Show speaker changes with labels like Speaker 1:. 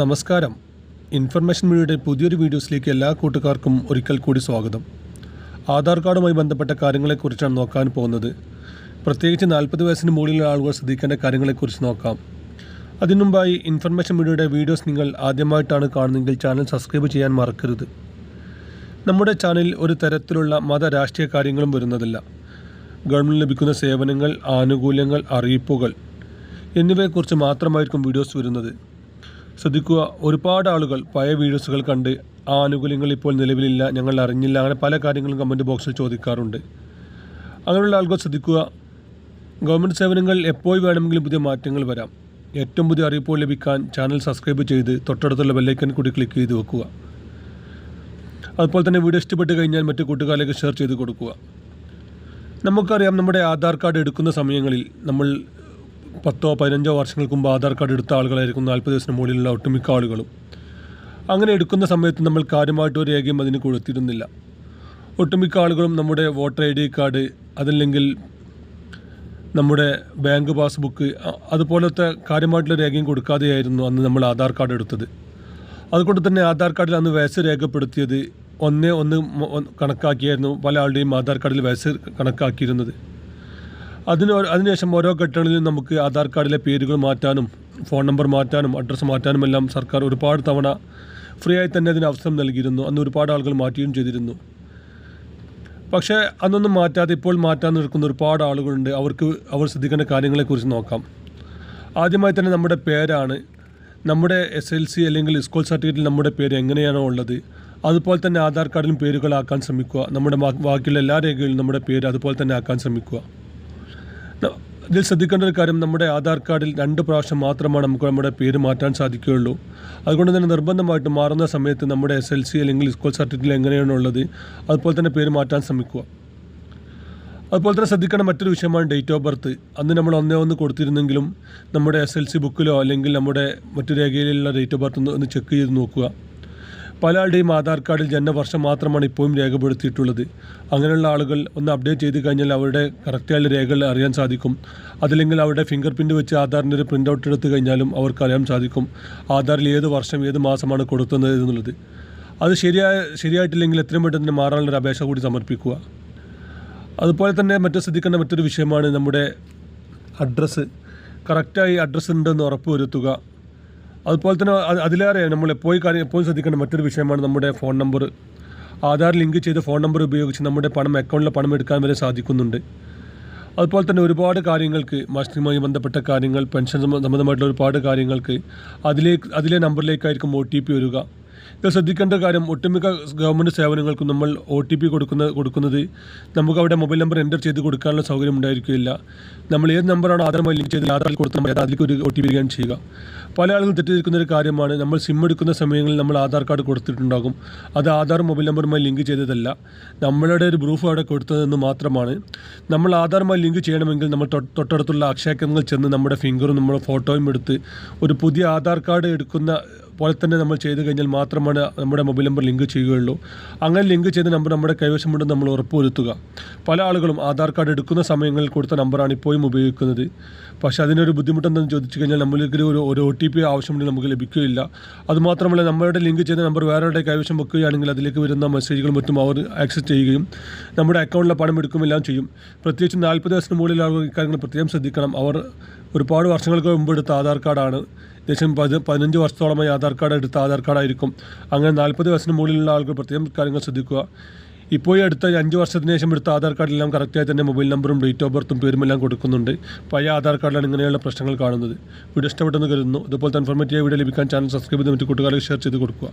Speaker 1: നമസ്കാരം. ഇൻഫർമേഷൻ മീഡിയയുടെ പുതിയൊരു വീഡിയോസിലേക്ക് എല്ലാ കൂട്ടുകാർക്കും ഒരിക്കൽ കൂടി സ്വാഗതം. ആധാർ കാർഡുമായി ബന്ധപ്പെട്ട കാര്യങ്ങളെക്കുറിച്ചാണ് നോക്കാൻ പോകുന്നത്. പ്രത്യേകിച്ച് നാൽപ്പത് വയസ്സിന് മുകളിലുള്ള ആളുകൾ ശ്രദ്ധിക്കേണ്ട കാര്യങ്ങളെക്കുറിച്ച് നോക്കാം. അതിനുമുമ്പായി ഇൻഫർമേഷൻ മീഡിയയുടെ വീഡിയോസ് നിങ്ങൾ ആദ്യമായിട്ടാണ് കാണുന്നതെങ്കിൽ ചാനൽ സബ്സ്ക്രൈബ് ചെയ്യാൻ മറക്കരുത്. നമ്മുടെ ചാനലിൽ ഒരു തരത്തിലുള്ള മത രാഷ്ട്രീയ കാര്യങ്ങളും വരുന്നതല്ല. ഗവൺമെന്റ് ലഭിക്കുന്ന സേവനങ്ങൾ ആനുകൂല്യങ്ങൾ അറിയിപ്പുകൾ എന്നിവയെക്കുറിച്ച് മാത്രമായിരിക്കും വീഡിയോസ് വരുന്നത്. ശ്രദ്ധിക്കുക. ഒരുപാട് ആളുകൾ പഴയ വീഡിയോസുകൾ കണ്ട് ആ ആനുകൂല്യങ്ങൾ ഇപ്പോൾ നിലവിലില്ല ഞങ്ങൾ അറിഞ്ഞില്ല അങ്ങനെ പല കാര്യങ്ങളും കമന്റ് ബോക്സിൽ ചോദിക്കാറുണ്ട്. അങ്ങനെയുള്ള ആളുകൾ ശ്രദ്ധിക്കുക. ഗവൺമെന്റ് സേവനങ്ങൾ എപ്പോൾ വേണമെങ്കിലും പുതിയ മാറ്റങ്ങൾ വരാം. ഏറ്റവും പുതിയ അറിയിപ്പോൾ ലഭിക്കാൻ ചാനൽ സബ്സ്ക്രൈബ് ചെയ്ത് തൊട്ടടുത്തുള്ള ബെല്ലൈക്കൻ കൂടി ക്ലിക്ക് ചെയ്ത് വെക്കുക. അതുപോലെ തന്നെ വീഡിയോ ഇഷ്ടപ്പെട്ട് കഴിഞ്ഞാൽ മറ്റു കൂട്ടുകാരിലേക്ക് ഷെയർ ചെയ്ത് കൊടുക്കുക. നമുക്കറിയാം നമ്മുടെ ആധാർ കാർഡ് എടുക്കുന്ന സമയങ്ങളിൽ നമ്മൾ പത്തോ പതിനഞ്ചോ വർഷങ്ങൾക്ക് മുമ്പ് ആധാർ കാർഡ് എടുത്ത ആളുകളായിരിക്കും നാൽപ്പത് ദിവസത്തിന് മുകളിലുള്ള ഒട്ടുമിക്ക ആളുകളും. അങ്ങനെ എടുക്കുന്ന സമയത്ത് നമ്മൾ കാര്യമായിട്ട് ഒരു രേഖയും അതിന് കൊടുത്തിരുന്നില്ല. ഒട്ടുമിക്ക ആളുകളും നമ്മുടെ വോട്ടർ ഐ ഡി കാർഡ് അതല്ലെങ്കിൽ നമ്മുടെ ബാങ്ക് പാസ്ബുക്ക് അതുപോലത്തെ കാര്യമായിട്ടുള്ള രേഖയും കൊടുക്കാതെയായിരുന്നു അന്ന് നമ്മൾ ആധാർ കാർഡ് എടുത്തത്. അതുകൊണ്ട് തന്നെ ആധാർ കാർഡിൽ അന്ന് വയസ്സ് രേഖപ്പെടുത്തിയത് ഒന്നേ ഒന്ന് കണക്കാക്കിയായിരുന്നു പല ആളുടെയും ആധാർ കാർഡിൽ വയസ്സ് കണക്കാക്കിയിരുന്നത്. അതിന് അതിനുശേഷം ഓരോ ഘട്ടങ്ങളിലും നമുക്ക് ആധാർ കാർഡിലെ പേരുകൾ മാറ്റാനും ഫോൺ നമ്പർ മാറ്റാനും അഡ്രസ്സ് മാറ്റാനും എല്ലാം സർക്കാർ ഒരുപാട് തവണ ഫ്രീ ആയി തന്നെ അതിന് അവസരം നൽകിയിരുന്നു. അന്ന് ഒരുപാട് ആളുകൾ മാറ്റുകയും ചെയ്തിരുന്നു. പക്ഷേ അന്നൊന്നും മാറ്റാതെ ഇപ്പോൾ മാറ്റാൻ നിൽക്കുന്ന ഒരുപാട് ആളുകളുണ്ട്. അവർക്ക് അവർ ശ്രദ്ധിക്കേണ്ട കാര്യങ്ങളെക്കുറിച്ച് നോക്കാം. ആദ്യമായി തന്നെ നമ്മുടെ പേരാണ്. നമ്മുടെ എസ് എൽ സി അല്ലെങ്കിൽ സ്കൂൾ സർട്ടിഫിക്കറ്റിൽ നമ്മുടെ പേര് എങ്ങനെയാണോ ഉള്ളത് അതുപോലെ തന്നെ ആധാർ കാർഡിലും പേരുകളാക്കാൻ ശ്രമിക്കുക. നമ്മുടെ ബാക്കിയുള്ള എല്ലാ രേഖകളിലും നമ്മുടെ പേര് അതുപോലെ തന്നെ ആക്കാൻ ശ്രമിക്കുക. ഇതിൽ ശ്രദ്ധിക്കേണ്ട ഒരു കാര്യം നമ്മുടെ ആധാർ കാർഡിൽ രണ്ട് പ്രാവശ്യം മാത്രമാണ് നമുക്ക് നമ്മുടെ പേര് മാറ്റാൻ സാധിക്കുകയുള്ളൂ. അതുകൊണ്ട് തന്നെ നിർബന്ധമായിട്ട് മാറുന്ന സമയത്ത് നമ്മുടെ എസ് എൽ സി അല്ലെങ്കിൽ സ്കൂൾ സർട്ടിഫിക്കറ്റിൽ എങ്ങനെയാണ് ഉള്ളത് അതുപോലെ തന്നെ പേര് മാറ്റാൻ ശ്രമിക്കുക. അതുപോലെ തന്നെ ശ്രദ്ധിക്കേണ്ട മറ്റൊരു വിഷയമാണ് ഡേറ്റ് ഓഫ് ബർത്ത് അന്ന് നമ്മൾ ഒന്നേ ഒന്ന് കൊടുത്തിരുന്നെങ്കിലും നമ്മുടെ എസ് എൽ സി ബുക്കിലോ അല്ലെങ്കിൽ നമ്മുടെ മറ്റു രേഖയിലുള്ള ഡേറ്റ് ഓഫ് ബർത്ത് ഒന്ന് ചെക്ക് ചെയ്ത് നോക്കുക. പല ആളുടെയും ആധാർ കാർഡിൽ ജന്മവർഷം മാത്രമാണ് ഇപ്പോഴും രേഖപ്പെടുത്തിയിട്ടുള്ളത്. അങ്ങനെയുള്ള ആളുകൾ ഒന്ന് അപ്ഡേറ്റ് ചെയ്ത് കഴിഞ്ഞാൽ അവരുടെ കറക്റ്റായുള്ള രേഖകൾ അറിയാൻ സാധിക്കും. അതല്ലെങ്കിൽ അവരുടെ ഫിംഗർ പ്രിന്റ് വെച്ച് ആധാറിന്റെ ഒരു പ്രിന്റ് ഔട്ട് എടുത്ത് കഴിഞ്ഞാലും അവർക്ക് അറിയാൻ സാധിക്കും ആധാറിൽ ഏത് വർഷം ഏത് മാസമാണ് കൊടുക്കുന്നത് എന്നുള്ളത്. അത് ശരിയായ ശരിയായിട്ടില്ലെങ്കിൽ എത്രയും പെട്ടെന്ന് മാറാനുള്ളൊരു അപേക്ഷ കൂടി സമർപ്പിക്കുക. അതുപോലെ തന്നെ മറ്റു ശ്രദ്ധിക്കേണ്ട മറ്റൊരു വിഷയമാണ് നമ്മുടെ അഡ്രസ്സ് കറക്റ്റായി അഡ്രസ്സ് ഉണ്ടെന്ന് ഉറപ്പ് വരുത്തുക. അതുപോലെ തന്നെ അതിലേറെ നമ്മൾ എപ്പോഴും കാര്യം എപ്പോഴും ശ്രദ്ധിക്കേണ്ട മറ്റൊരു വിഷയമാണ് നമ്മുടെ ഫോൺ നമ്പർ. ആധാർ ലിങ്ക് ചെയ്ത ഫോൺ നമ്പർ ഉപയോഗിച്ച് നമ്മുടെ പണം അക്കൗണ്ടിലെ പണം എടുക്കാൻ വരെ സാധിക്കുന്നുണ്ട്. അതുപോലെ തന്നെ ഒരുപാട് കാര്യങ്ങൾക്ക് മാസവുമായി ബന്ധപ്പെട്ട കാര്യങ്ങൾ പെൻഷൻ സംബന്ധമായിട്ടുള്ള ഒരുപാട് കാര്യങ്ങൾക്ക് അതിലേക്ക് അതിലെ നമ്പറിലേക്കായിരിക്കും ഒ ടി പി വരിക. ഇത് ശ്രദ്ധിക്കേണ്ട കാര്യം ഒട്ടുമിക്ക ഗവൺമെന്റ് സേവനങ്ങൾക്കും നമ്മൾ ഒ ടി പി കൊടുക്കുന്ന കൊടുക്കുന്നത് നമുക്ക് അവിടെ മൊബൈൽ നമ്പർ എന്റർ ചെയ്ത് കൊടുക്കാനുള്ള സൗകര്യം ഉണ്ടായിരിക്കില്ല. നമ്മൾ ഏത് നമ്പറാണ് ആധാരമായി ലിങ്ക് ചെയ്ത് ആധാറിൽ കൊടുത്ത നമ്മൾ അതിലേക്ക് ഒരു ഒ ടി പി വരികയാണ് ചെയ്യുക. പല ആളുകളും തെറ്റിദ്ധരിക്കുന്ന ഒരു കാര്യമാണ് നമ്മൾ സിം എടുക്കുന്ന സമയങ്ങളിൽ നമ്മൾ ആധാർ കാർഡ് കൊടുത്തിട്ടുണ്ടാകും. അത് ആധാർ മൊബൈൽ നമ്പറുമായി ലിങ്ക് ചെയ്തതല്ല. നമ്മളുടെ ഒരു പ്രൂഫ് അവിടെ കൊടുത്തതെന്ന് മാത്രമാണ്. നമ്മൾ ആധാറുമായി ലിങ്ക് ചെയ്യണമെങ്കിൽ നമ്മൾ തൊട്ടടുത്തുള്ള അക്ഷയ കേന്ദ്രങ്ങളിൽ ചെന്ന് നമ്മുടെ ഫിംഗറും നമ്മുടെ ഫോട്ടോയും എടുത്ത് ഒരു പുതിയ ആധാർ കാർഡ് എടുക്കുന്ന പോലെ തന്നെ നമ്മൾ ചെയ്ത് കഴിഞ്ഞാൽ മാത്രമാണ് നമ്മുടെ മൊബൈൽ നമ്പർ ലിങ്ക് ചെയ്യുകയുള്ളൂ. അങ്ങനെ ലിങ്ക് ചെയ്ത നമ്പർ നമ്മുടെ കൈവശമുണ്ടെന്ന് നമ്മൾ ഉറപ്പുവരുത്തുക. പല ആളുകളും ആധാർ കാർഡ് എടുക്കുന്ന സമയങ്ങളിൽ കൊടുത്ത നമ്പറാണ് ഇപ്പോഴും ഉപയോഗിക്കുന്നത്. പക്ഷേ അതിനൊരു ബുദ്ധിമുട്ടെന്ന് ചോദിച്ചു കഴിഞ്ഞാൽ നമ്മൾക്ക് ഒരു ഒരു ഒ ടി പി ആവശ്യമുണ്ടെങ്കിൽ നമുക്ക് ലഭിക്കുകയില്ല. അതുമാത്രമല്ല നമ്മളുടെ ലിങ്ക് ചെയ്ത നമ്പർ വേറെ കൈവശം വെക്കുകയാണെങ്കിൽ അതിലേക്ക് വരുന്ന മെസ്സേജുകളും മറ്റും അവർ ആക്സസ് ചെയ്യുകയും നമ്മുടെ അക്കൗണ്ടിലെ പണം എടുക്കുമെല്ലാം ചെയ്യും. പ്രത്യേകിച്ച് നാൽപ്പത് മുകളിലുള്ള ആളുകൾ ഇക്കാര്യങ്ങൾ പ്രത്യേകം ശ്രദ്ധിക്കണം. അവർ ഒരുപാട് വർഷങ്ങൾക്ക് മുമ്പ് എടുത്ത ആധാർ കാർഡാണ്. ഏകദേശം പതി പതിനഞ്ച് വർഷത്തോളമായി ആധാർ കാർഡ് എടുത്ത ആധാർ കാർഡായിരിക്കും. അങ്ങനെ നാൽപ്പത് വയസ്സിന് മുകളിലുള്ള ആളുകൾ പ്രത്യേകം കാര്യങ്ങൾ ശ്രദ്ധിക്കുക. ഇപ്പോൾ ഈ അടുത്ത അഞ്ച് വർഷത്തിന് ശേഷം എടുത്ത ആധാർ കാർഡിലെല്ലാം കറക്റ്റായി തന്നെ മൊബൈൽ നമ്പറും ഡേറ്റ് ഓഫ് ബർത്തും പേരും എല്ലാം കൊടുക്കുന്നുണ്ട്. പഴയ ആധാർ കാർഡിലാണ് ഇങ്ങനെയുള്ള പ്രശ്നങ്ങൾ കാണുന്നത്. വീഡിയോ ഇഷ്ടപ്പെട്ടെന്ന് കരുതുന്നു. അതുപോലെ തന്നെ ഇൻഫോർമേറ്റീവ് വീഡിയോ ലഭിക്കാൻ ചാനൽ സബ്സ്ക്രൈബ് ചെയ്ത് മറ്റു കൂട്ടുകാർക്ക് ഷെയർ ചെയ്ത് കൊടുക്കുക.